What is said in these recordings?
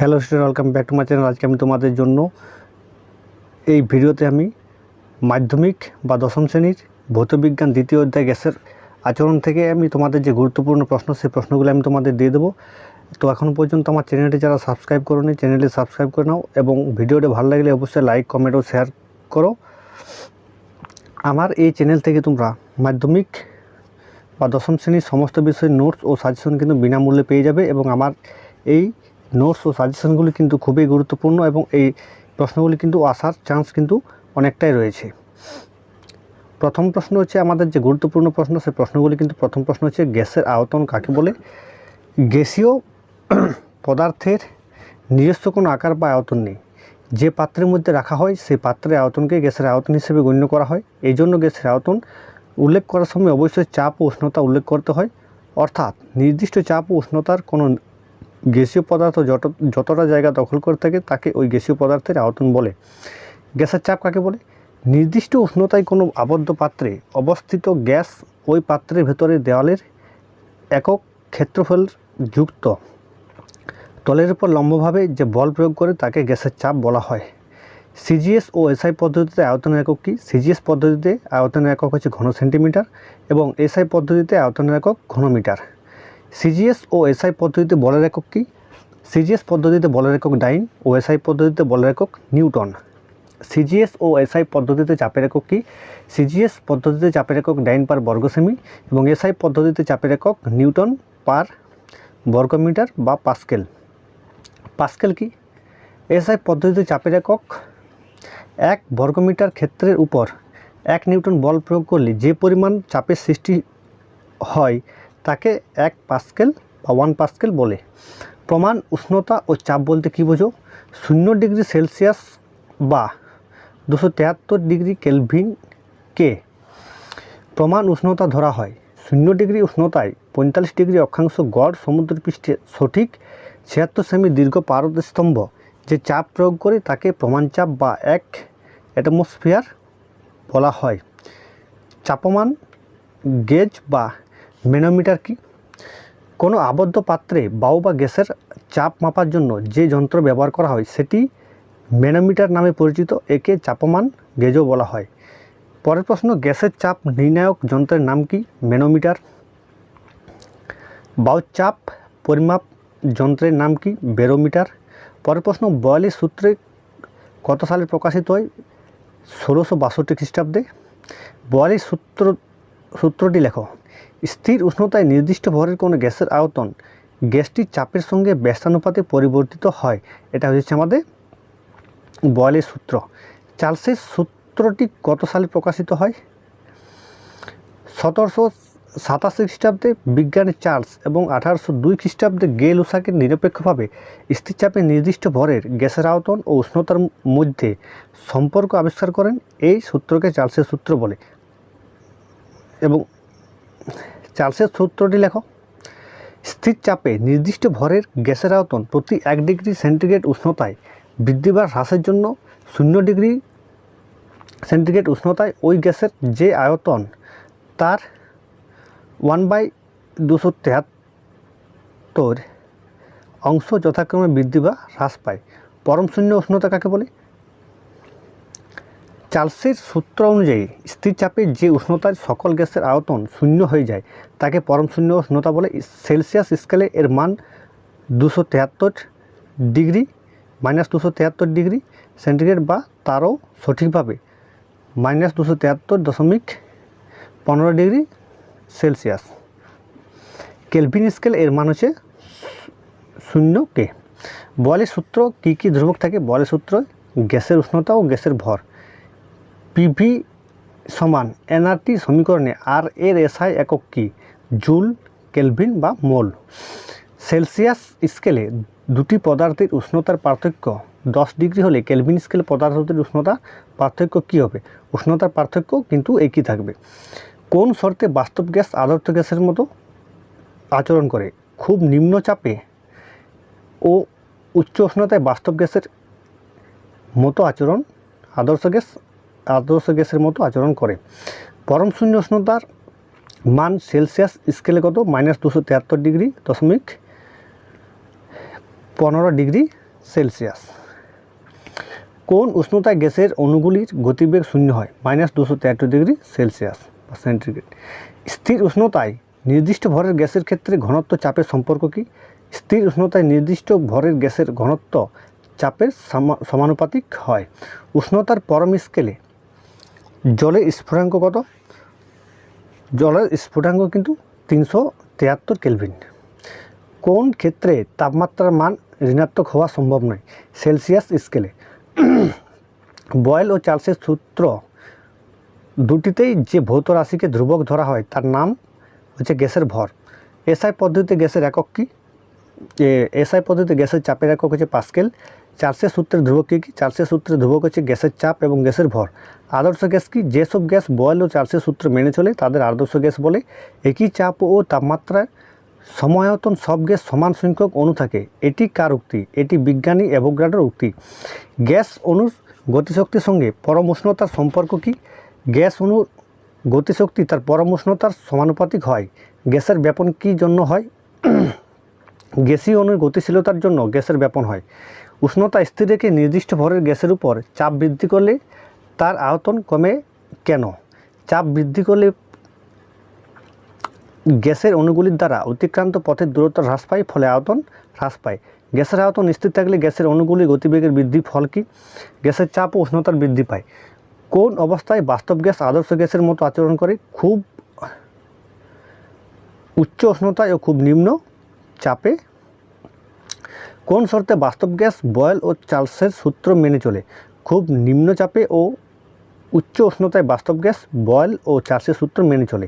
Hello student welcome back to my channel আজকে আমি তোমাদের জন্য এই ভিডিওতে আমি মাধ্যমিক বা দশম শ্রেণির ভৌতবিজ্ঞান দ্বিতীয় অধ্যায় গ্যাসের আচরণ থেকে আমি তোমাদের যে গুরুত্বপূর্ণ প্রশ্ন, সেই প্রশ্নগুলো আমি তোমাদের দিয়ে দেবো। তো এখন পর্যন্ত আমার চ্যানেলটি যারা সাবস্ক্রাইব করো নি চ্যানেলটি সাবস্ক্রাইব করে নাও এবং ভিডিওটি ভালো লাগলে অবশ্যই লাইক কমেন্ট ও শেয়ার করো। আমার এই চ্যানেল থেকে তোমরা মাধ্যমিক বা দশম শ্রেণির সমস্ত বিষয়ের নোটস ও সাজেশন কিন্তু বিনামূল্যে পেয়ে যাবে এবং আমার এই নোটস ও সাজেশনগুলি কিন্তু খুবই গুরুত্বপূর্ণ এবং এই প্রশ্নগুলি কিন্তু আসার চান্স কিন্তু অনেকটাই রয়েছে। প্রথম প্রশ্ন হচ্ছে, আমাদের যে গুরুত্বপূর্ণ প্রশ্ন, সেই প্রশ্নগুলি কিন্তু প্রথম প্রশ্ন হচ্ছে, গ্যাসের আয়তন কাকে বলে? গ্যাসীয় পদার্থের নিজস্ব কোনো আকার বা আয়তন নেই। যে পাত্রের মধ্যে রাখা হয়, সেই পাত্রের আয়তনকে গ্যাসের আয়তন হিসেবে গণ্য করা হয়। এই জন্য গ্যাসের আয়তন উল্লেখ করার সময় অবশ্যই চাপ ও উষ্ণতা উল্লেখ করতে হয়। অর্থাৎ নির্দিষ্ট চাপ ও উষ্ণতার কোনো গ্যাসীয় পদার্থ যত, যতটা জায়গা দখল করে থাকে, তাকে ওই গ্যাসীয় পদার্থের আয়তন বলে। গ্যাসের চাপ কাকে বলে? নির্দিষ্ট উষ্ণতায় কোনো আবদ্ধ পাত্রে অবস্থিত গ্যাস ওই পাত্রের ভেতরে দেওয়ালের একক ক্ষেত্রফল যুক্ত। তলের উপর লম্বভাবে যে বল প্রয়োগ করে তাকে গ্যাসের চাপ বলা হয়। সিজিএস ও এসআই পদ্ধতিতে আয়তনের একক কি? সিজিএস পদ্ধতিতে আয়তনের একক হচ্ছে ঘন সেন্টিমিটার এবং এসআই পদ্ধতিতে আয়তনের একক ঘনমিটার। সিজিএস ও এসআই পদ্ধতিতে বলের একক কি? সিজিএস পদ্ধতিতে বলের একক ডাইন ও এসআই পদ্ধতিতে বলের একক নিউটন। সিজিএস ও এসআই পদ্ধতিতে চাপের একক কি? সিজিএস পদ্ধতিতে চাপের একক ডাইন পার বর্গ সেমি এবং এসআই পদ্ধতিতে চাপের একক নিউটন পার বর্গমিটার বা পাস্কেল। পাস্কেল কি? এসআই পদ্ধতিতে চাপের একক এক বর্গমিটার ক্ষেত্রের উপর এক নিউটন বল প্রয়োগ করলে যে পরিমাণ চাপের সৃষ্টি হয় তাকে এক পাস্কেল বা ওয়ান পাস্কেল বলে। প্রমাণ, উষ্ণতা ও চাপ বলতে কী বোঝো? শূন্য ডিগ্রি সেলসিয়াস বা দুশো তেহাত্তর ডিগ্রি কেলভিনকে প্রমাণ, উষ্ণতা ধরা হয়। শূন্য ডিগ্রি উষ্ণতায় পঁয়তাল্লিশ ডিগ্রি অক্ষাংশ গড় সমুদ্রপৃষ্ঠে সঠিক ছিয়াত্তর সেমি দীর্ঘ পারদ স্তম্ভ যে চাপ প্রয়োগ করে তাকে প্রমাণ চাপ বা এক অ্যাটমসফিয়ার বলা হয়। চাপমান গেজ বা ম্যানোমিটার কি? কোনো আবদ্ধ পাত্রে বায়ু বা গ্যাসের চাপ মাপার জন্য যে যন্ত্র ব্যবহার করা হয়, সেটি ম্যানোমিটার নামে পরিচিত, একে চাপমান গেজও বলা হয়। পরের প্রশ্ন, গ্যাসের চাপ নির্ণায়ক যন্ত্রের নাম কি? ম্যানোমিটার বায়ুর চাপ পরিমাপ যন্ত্রের নাম কি? বেরোমিটার। পরের প্রশ্ন বয়ালিশ সূত্রে কত সালে প্রকাশিত হয়? ষোলোশো বাষট্টি খ্রিস্টাব্দে। বয়ালিশ সূত্র, সূত্রটি লেখো। স্থির উষ্ণতায় নির্দিষ্ট ভরের কোনো গ্যাসের আয়তন গ্যাসটির চাপের সঙ্গে ব্যস্তানুপাতে পরিবর্তিত হয়। এটা হচ্ছে আমাদের বয়ালিশ সূত্র। চার্লসের সূত্রটি কত সালে প্রকাশিত হয়? সতেরোশো সাতাশি খ্রিস্টাব্দে বিজ্ঞানী চার্লস এবং আঠারোশো দুই খ্রিস্টাব্দে গেল উষাকে নিরপেক্ষভাবে স্থিরচাপে নির্দিষ্ট ভরের গ্যাসের আয়তন ও উষ্ণতার মধ্যে সম্পর্ক আবিষ্কার করেন এই সূত্রকে চার্লসের সূত্র বলে। এবং চার্লসের সূত্রটি লেখো। স্থির চাপে নির্দিষ্ট ভরের গ্যাসের আয়তন প্রতি এক ডিগ্রি সেন্টিগ্রেড উষ্ণতায় বৃদ্ধি বা হ্রাসের জন্য শূন্য ডিগ্রি সেন্টিগ্রেড উষ্ণতায় ওই গ্যাসের যে আয়তন তার ওয়ান বাই দুশো তেহাত্তর অংশ যথাক্রমে বৃদ্ধি বা হ্রাস পায়। পরম শূন্য উষ্ণতা কাকে বলে? চার্লসের সূত্র অনুযায়ী স্থির চাপে যে উষ্ণতার সকল গ্যাসের আয়তন শূন্য হয়ে যায়, তাকে পরম শূন্য উষ্ণতা বলে সেলসিয়াস স্কেলে এর মান দুশো তেহাত্তর ডিগ্রি, মাইনাস দুশো তেহাত্তর ডিগ্রি সেন্টিগ্রেড বা তারও সঠিকভাবে মাইনাস দুশো তেহাত্তর দশমিক পনেরো ডিগ্রি সেলসিয়াস। কেলভিন স্কেল এর মান হচ্ছে শূন্য কে। বলের সূত্র কী কী ধ্রুবক থাকে? বলের সূত্র গ্যাসের উষ্ণতা ও গ্যাসের ভর। পিভি সমান এনআরটি সমীকরণে আর এর এসআই একক কি? জুল, কেলভিন বা মোল। সেলসিয়াস স্কেলে দুটি পদার্থের উষ্ণতার পার্থক্য দশ ডিগ্রি হলে কেলভিন স্কেলে পদার্থটির উষ্ণতা পার্থক্য কী হবে? উষ্ণতার পার্থক্য কিন্তু একই থাকবে। কোন শর্তে বাস্তব গ্যাস আদর্শ গ্যাসের মতো আচরণ করে? খুব নিম্ন চাপে ও উচ্চ উষ্ণতায় বাস্তব গ্যাসের মতো আচরণ আদর্শ গ্যাস আদর্শ গ্যাসের মতো আচরণ করে। পরম শূন্য উষ্ণতার মান সেলসিয়াস স্কেলে কত? মাইনাস দুশো তেহাত্তর ডিগ্রি দশমিক পনেরো ডিগ্রি সেলসিয়াস। কোন উষ্ণতায় গ্যাসের অণুগুলির গতিবেগ শূন্য হয়? মাইনাস দুশো তেয়াত্তর ডিগ্রি সেলসিয়াস বা সেন্টিগ্রেড। স্থির উষ্ণতায় নির্দিষ্ট ভরের গ্যাসের ক্ষেত্রে ঘনত্ব চাপের সম্পর্ক কি? স্থির উষ্ণতায় নির্দিষ্ট ভরের গ্যাসের ঘনত্ব চাপের সামা- সমানুপাতিক হয়। উষ্ণতার পরম স্কেলে জলের স্ফুটাঙ্ক কত? জলের স্ফুটাঙ্ক কিন্তু তিনশো তিয়াত্তর কেলভিন। কোন ক্ষেত্রে তাপমাত্রার মান ঋণাত্মক হওয়া সম্ভব নয়? সেলসিয়াস স্কেলে। বয়েল ও চার্লসের সূত্র দুটিতেই যে ভৌত রাশিকে ধ্রুবক ধরা হয়, তার নাম হচ্ছে গ্যাসের ভর। এসআই পদ্ধতিতে গ্যাসের একক কী? এসআই পদ্ধতিতে গ্যাসের চাপের একক হচ্ছে পাস্কেল। চার্লসের সূত্রের ধ্রুবক কী কী? চার্লসের সূত্রের ধ্রুবক হচ্ছে গ্যাসের চাপ এবং গ্যাসের ভর। আদর্শ গ্যাস কি? যেসব গ্যাস বয়েল ও চার্লসের সূত্র মেনে চলে, তাদের আদর্শ গ্যাস বলে একই চাপ ও তাপমাত্রায় সময়তন সব গ্যাস সমান সংখ্যক অণু থাকে। এটি কার উক্তি? এটি বিজ্ঞানী অ্যাভোগাড্রোর উক্তি। গ্যাস অণুর গতিশক্তির সঙ্গে পরম উষ্ণতার সম্পর্ক কি? গ্যাস অণুর গতিশক্তি তার পরম উষ্ণতার সমানুপাতিক হয়। গ্যাসের ব্যাপন কী জন্য হয়? গ্যাসীয় অণুর গতিশীলতার জন্য গ্যাসের ব্যাপন হয়। উষ্ণতা স্থির রেখে নির্দিষ্ট ভরের গ্যাসের উপর চাপ বৃদ্ধি করলে তার আয়তন কমে কেন? চাপ বৃদ্ধি করলে গ্যাসের অণুগুলির দ্বারা অতিক্রান্ত পথের দূরত্ব হ্রাস পায়, ফলে আয়তন হ্রাস পায়। গ্যাসের আয়তন স্থির থাকলে গ্যাসের অণুগুলির গতিবেগের বৃদ্ধি, ফল কি? গ্যাসের চাপ ও উষ্ণতার বৃদ্ধি পায়। কোন অবস্থায় বাস্তব গ্যাস আদর্শ গ্যাসের মতো আচরণ করে? খুব উচ্চ উষ্ণতায় ও খুব নিম্ন চাপে কোন শর্তে বাস্তব গ্যাস, বয়েল ও চার্লসের সূত্র মেনে চলে? খুব নিম্নচাপে ও উচ্চ উষ্ণতায় বাস্তব গ্যাস, বয়েল ও চার্লসের সূত্র মেনে চলে।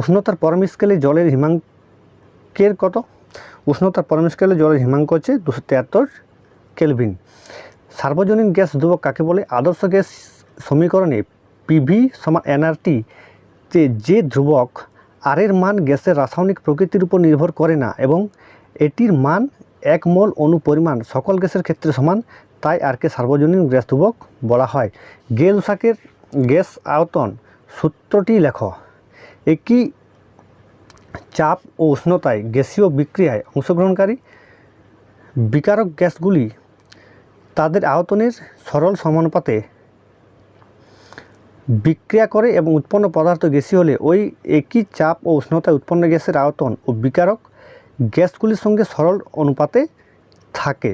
উষ্ণতার পরম স্কেলে জলের হিমাঙ্কের কত? উষ্ণতার পরম স্কেলে জলের হিমাঙ্ক হচ্ছে দুশো তিয়াত্তর কেলভিন। সার্বজনীন গ্যাস ধ্রুবক কাকে বলে? আদর্শ গ্যাস সমীকরণে পিভি সমান এনআরটি যে যে ধ্রুবক আর এর মান গ্যাসের রাসায়নিক প্রকৃতির উপর নির্ভর করে না এবং এটির মান এক মোল অণু পরিমাণ সকল গ্যাসের ক্ষেত্রে সমান, তাই আরকে সার্বজনীন গ্যাস ধ্রুবক বলা হয়। গেল শাকের গ্যাস আয়তন সূত্রটি লেখ। একই চাপ ও উষ্ণতায় গ্যাসীয় বিক্রিয়ায় অংশগ্রহণকারী বিকারক গ্যাসগুলি তাদের আয়তনের সরল সমানুপাতে বিক্রিয়া করে এবং উৎপন্ন পদার্থ গ্যাসীয় হলে ওই একই চাপ ও উষ্ণতায় উৎপন্ন গ্যাসের আয়তন ও বিকারক গ্যাসগুলির সঙ্গে সরল অনুপাতে থাকে।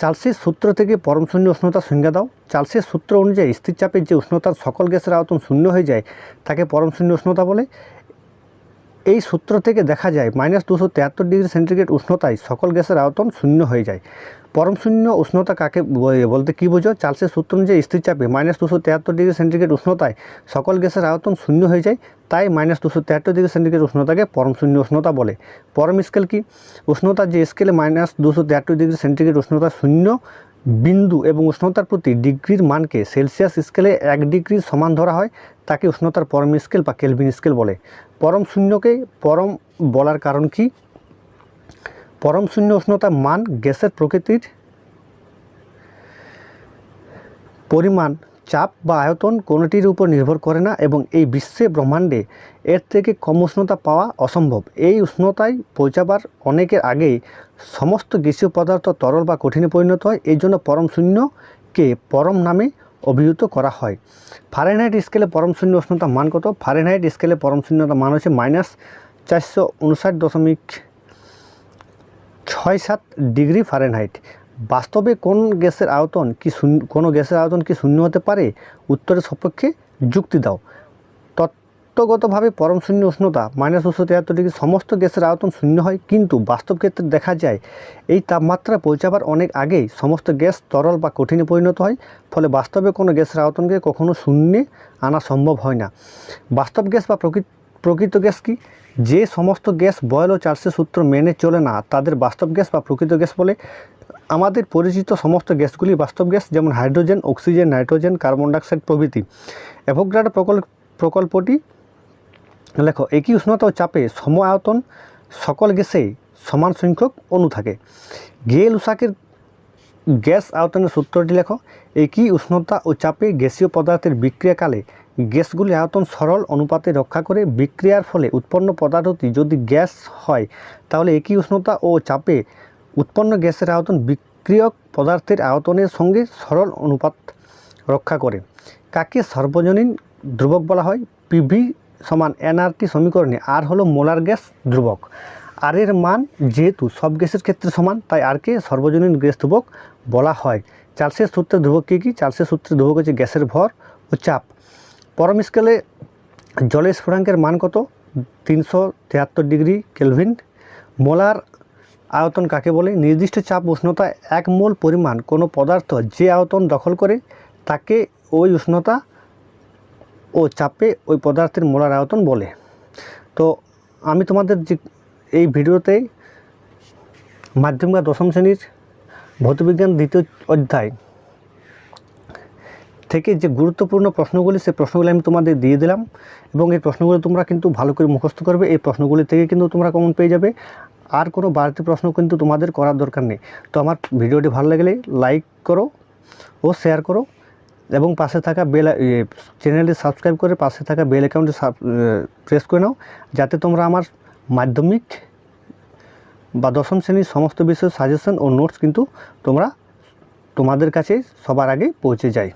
চার্লসের সূত্র থেকে পরম শূন্য উষ্ণতা সংজ্ঞা দাও। চার্লসের সূত্র অনুযায়ী স্থির চাপে যে উষ্ণতার সকল গ্যাসের আয়তন শূন্য হয়ে যায়, তাকে পরম শূন্য উষ্ণতা বলে। এই সূত্র থেকে দেখা যায় মাইনাস দুশো তেহাত্তর ডিগ্রি সেন্টিগ্রেড উষ্ণতায় সকল গ্যাসের আয়তন শূন্য হয়ে যায়। পরম শূন্য উষ্ণতা কাকে বলতে কী বোঝো? চার্লসের সূত্র অনুযায়ী স্থির চাপে মাইনাস দুশো তেহাত্তর ডিগ্রি সেন্টিগ্রেড উষ্ণতায় সকল গ্যাসের আয়তন শূন্য হয়ে যায়, তাই মাইনাস দুশো তেহাত্তর ডিগ্রি সেন্টিগ্রেড উষ্ণতাকে পরম শূন্য উষ্ণতা বলে। পরম স্কেল কি? উষ্ণতা যে স্কেলে মাইনাস দুশো তেহাত্তর ডিগ্রি সেন্টিগ্রেড উষ্ণতা শূন্য বিন্দু এবং উষ্ণতার প্রতি ডিগ্রির মানকে সেলসিয়াস স্কেলে এক ডিগ্রি সমান ধরা হয়, তাকে উষ্ণতার পরম স্কেল বা কেলভিন স্কেল বলে। পরম শূন্যকে পরম বলার কারণ কি? পরম শূন্য উষ্ণতার মান গ্যাসের প্রকৃতির পরিমাণ চাপ বা আয়তন কোনোটির উপর নির্ভর করে না এবং এই বিশ্বে ব্রহ্মাণ্ডে এর থেকে কম উষ্ণতা পাওয়া অসম্ভব। এই উষ্ণতায় পৌঁছাবার অনেকের আগেই সমস্ত গ্যাসীয় পদার্থ তরল বা কঠিনে পরিণত হয়, এই জন্য পরম শূন্যকে পরম নামে অভিহিত করা হয়। ফারেনহাইট স্কেলে পরম শূন্য উষ্ণতা মান কত? ফারেনহাইট স্কেলে পরম শূন্যতা মান হচ্ছে মাইনাস চারশো উনষাট দশমিক ছয় সাত ডিগ্রি ফারেনহাইট বাস্তবে কোন গ্যাসের আয়তন কি শূন্য, কোনো গ্যাসের আয়তন কি শূন্য হতে পারে? উত্তরের সপক্ষে যুক্তি দাও। তত্ত্বগতভাবে পরম শূন্য উষ্ণতা মাইনাস দুশো তিয়াত্তর ডিগ্রি সমস্ত গ্যাসের আয়তন শূন্য হয়, কিন্তু বাস্তব ক্ষেত্রে দেখা যায় এই তাপমাত্রা পৌঁছাবার অনেক আগেই সমস্ত গ্যাস তরল বা কঠিনে পরিণত হয়, ফলে বাস্তবে কোনো গ্যাসের আয়তনকে কখনো শূন্যে আনা সম্ভব হয় না। বাস্তব গ্যাস বা প্রকৃত প্রকৃত গ্যাস কি? যে সমস্ত গ্যাস বয়েল ও চার্সের সূত্র মেনে চলে না, তাদের বাস্তব গ্যাস বা প্রকৃত গ্যাস বলে আমাদের পরিচিত সমস্ত গ্যাসগুলি বাস্তব গ্যাস, যেমন hydrogen, oxygen, nitrogen, carbon dioxide প্রভৃতি। অ্যাভোগ্রাডো প্রকল্প প্রকল্পটি, লেখো, একই উষ্ণতা ও চাপে সম আয়তন সকল গ্যাসেই সমান সংখ্যক অণু থাকে। গেল উষাকের গ্যাস আয়তনের সূত্রটি লেখো, একই উষ্ণতা ও চাপে গ্যাসীয় পদার্থের বিক্রিয়াকালে গ্যাসগুলি আয়তন সরল অনুপাতে রক্ষা করে বিক্রিয়ার ফলে উৎপন্ন পদার্থটি যদি গ্যাস হয়, তাহলে একই উষ্ণতা ও চাপে উৎপন্ন গ্যাসের আয়তন বিক্রিয়ক পদার্থের আয়তনের সঙ্গে সরল অনুপাত রক্ষা করে। কাকে সর্বজনীন ধ্রুবক বলা হয়? পিভি সমান এনআরটি সমীকরণে আর হলো মোলার গ্যাস ধ্রুবক। আর এর মান যেহেতু সব গ্যাসের ক্ষেত্রে সমান, তাই আরকে সর্বজনীন গ্যাস ধ্রুবক বলা হয়। চার্লসের সূত্রে ধ্রুবক কী কী? চার্লসের সূত্রের ধ্রুবক হচ্ছে গ্যাসের ভর ও চাপ। পরম স্কেলে জলের স্ফুরাঙ্কের মান কত? তিনশো তিয়াত্তর ডিগ্রি কেলভিন। মোলার আয়তন কাকে বলে? নির্দিষ্ট চাপ উষ্ণতা এক মোল পরিমাণ কোনো পদার্থ যে আয়তন দখল করে, তাকে ওই উষ্ণতা ও চাপে ওই পদার্থের মোলার আয়তন বলে। তো আমি তোমাদের যে এই ভিডিওতে মাধ্যমিক বা দশম শ্রেণির ভৌতবিজ্ঞান দ্বিতীয় অধ্যায় থেকে যে গুরুত্বপূর্ণ প্রশ্নগুলি সেই প্রশ্নগুলি আমি তোমাদের দিয়ে দিলাম এবং এই প্রশ্নগুলো তোমরা কিন্তু ভালো করে মুখস্থ করবে। এই প্রশ্নগুলি থেকে কিন্তু তোমরা কমন পেয়ে যাবে। আর কোনো বাড়তি প্রশ্ন কিন্তু তোমাদের করার দরকার নেই। তো আমার ভিডিওটি ভালো লাগলে লাইক করো ও শেয়ার করো এবং পাশে থাকা বেল চ্যানেলটি সাবস্ক্রাইব করে পাশে থাকা বেল অ্যাকাউন্টে প্রেস করে নাও যাতে তোমরা আমার মাধ্যমিক বা দশম শ্রেণির সমস্ত বিষয়ের সাজেশন ও নোটস কিন্তু তোমরা তোমাদের কাছে সবার আগে পৌঁছে যায়।